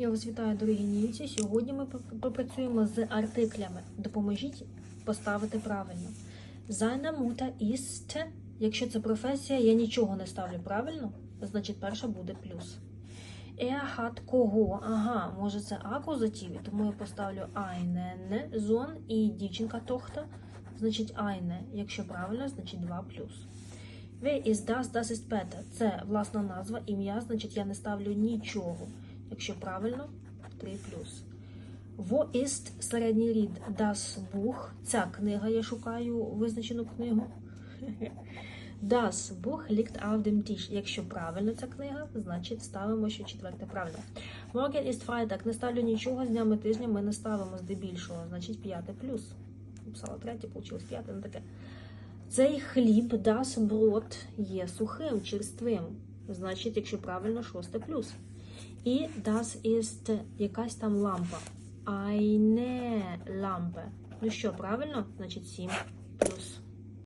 Я вас вітаю, дорогі німці. Сьогодні ми попрацюємо з артиклями. Допоможіть поставити правильно. Seine Mutter ist, якщо це професія, я нічого не ставлю правильно, значить перша буде плюс. Er кого? Ага, може це акузатив, тому я поставлю einen Sohn і дівчинка тохта, значить eine. Якщо правильно, значить 2 плюс. Wer ist das? Das ist Peter. Це власна назва, ім'я, значить я не ставлю нічого. Якщо правильно, 3 плюс. Wo ist середній рід Das Buch. Ця книга, я шукаю визначену книгу. Das Buch liegt auf dem Tisch. Якщо правильно ця книга, значить ставимо, що четверте правильно. Morgen ist Freitag. Не ставлю нічого з днями тижня, ми не ставимо здебільшого, значить п'яте плюс. Написала третє, вийшло п'яте, не таке. Цей хліб das Brot є сухим, черствим. Значить, якщо правильно, шосте плюс. І das ist якась там лампа. Eine Lampe. Ну що, правильно? Значить 7